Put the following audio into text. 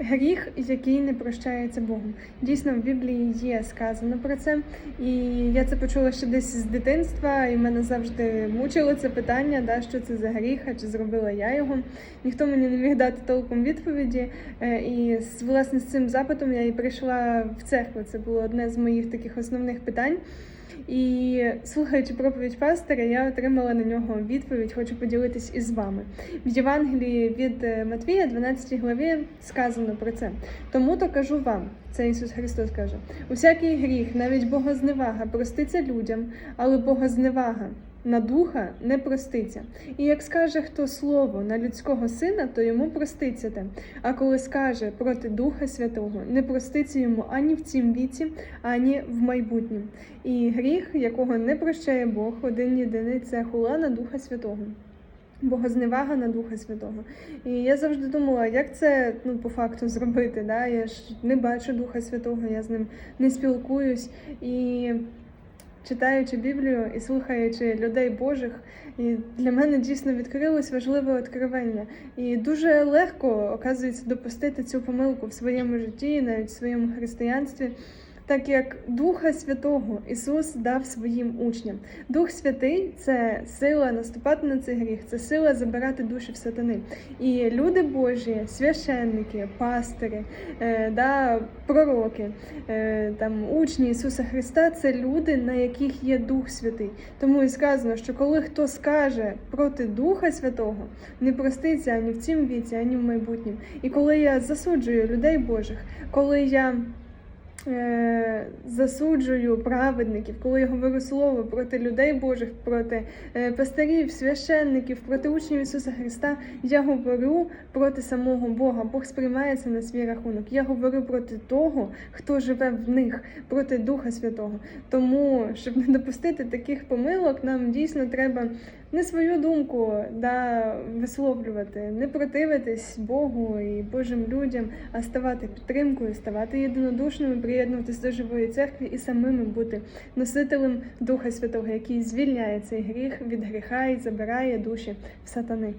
Гріх, який не прощається Богом. Дійсно, в Біблії є сказано про це, і я це почула ще десь з дитинства, і мене завжди мучило це питання, да, що це за гріх, а чи зробила я його. Ніхто мені не міг дати толком відповіді. Е, І власне з цим запитом я і прийшла в церкву. Це було одне з моїх таких основних питань. І слухаючи проповідь пастора, я отримала на нього відповідь. Хочу поділитись із вами. В Євангелії від е, Матвія, 12 главі, сказано про це. Тому то кажу вам, це Ісус Христос каже: усякий гріх, навіть богозневага, проститься людям, але богозневага на духа не проститься. І як скаже хто слово на людського сина, то йому проститься те. А коли скаже проти Духа Святого, не проститься йому ані в цім віці, ані в майбутнім. І гріх, якого не прощає Бог, один єдиний це хула на Духа Святого. Богозневага на Духа Святого. І я завжди думала, як це ну, по факту зробити. Да? Я ж не бачу Духа Святого, я з ним не спілкуюсь. І читаючи Біблію і слухаючи людей Божих, і для мене дійсно відкрилось важливе відкривання. І дуже легко, оказується, допустити цю помилку в своєму житті, навіть в своєму християнстві. Так як Духа Святого Ісус дав своїм учням. Дух Святий це сила наступати на цей гріх, це сила забирати душі в сатани. І люди Божі, священники, пастири, е, да, пророки, е, там, учні Ісуса Христа це люди, на яких є Дух Святий. Тому і сказано, що коли хто скаже проти Духа Святого, не проститься ані в цім віці, ані в майбутнім. І коли я засуджую людей Божих, коли я засуджую праведників, коли я говорю слово проти людей Божих, проти е, пастирів, священників, проти учнів Ісуса Христа, я говорю проти самого Бога. Бог сприймає це на свій рахунок. Я говорю проти того, хто живе в них, проти Духа Святого. Тому, щоб не допустити таких помилок, нам дійсно треба не свою думку да, висловлювати, не противитись Богу і Божим людям, а ставати підтримкою, ставати єдинодушними, приєднуватись до живої церкви і самими бути носителем Духа Святого, який звільняє цей гріх від гріха і забирає душі в сатани.